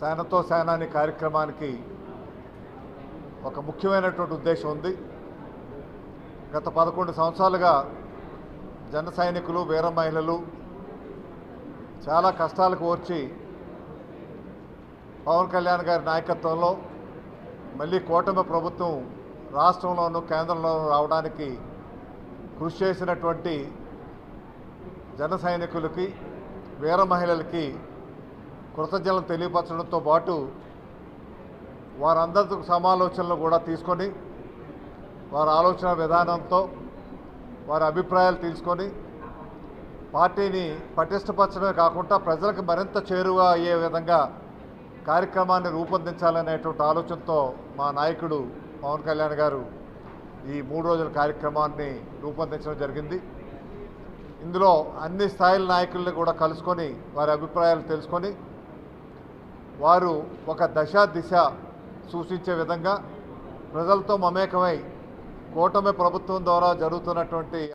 సేనతో సేనాని కార్యక్రమానికి ఒక ముఖ్యమైనటువంటి ఉద్దేశం ఉంది. గత పదకొండు సంవత్సరాలుగా జన సైనికులు వీర మహిళలు చాలా కష్టాలకు ఓర్చి పవన్ కళ్యాణ్ గారి నాయకత్వంలో మళ్ళీ కూటమి ప్రభుత్వం రాష్ట్రంలోనూ కేంద్రంలోనూ రావడానికి కృషి చేసినటువంటి జన సైనికులకి వీర మహిళలకి కృతజ్ఞతలు తెలియపరచడంతో పాటు వారందరితో సమాలోచనలు కూడా తీసుకొని వారి ఆలోచన విధానంతో వారి అభిప్రాయాలు తీసుకొని పార్టీని పటిష్టపరచడమే కాకుండా ప్రజలకు మరింత చేరువ అయ్యే విధంగా కార్యక్రమాన్ని రూపొందించాలనేటువంటి ఆలోచనతో మా నాయకుడు పవన్ కళ్యాణ్ గారు ఈ మూడు రోజుల కార్యక్రమాన్ని రూపొందించడం జరిగింది. ఇందులో అన్ని స్థాయిల నాయకుల్ని కూడా కలుసుకొని వారి అభిప్రాయాలు తెలుసుకొని వారు ఒక దశ దిశ సూచించే విధంగా ప్రజలతో మమేకమై కూటమి ప్రభుత్వం ద్వారా జరుగుతున్నటువంటి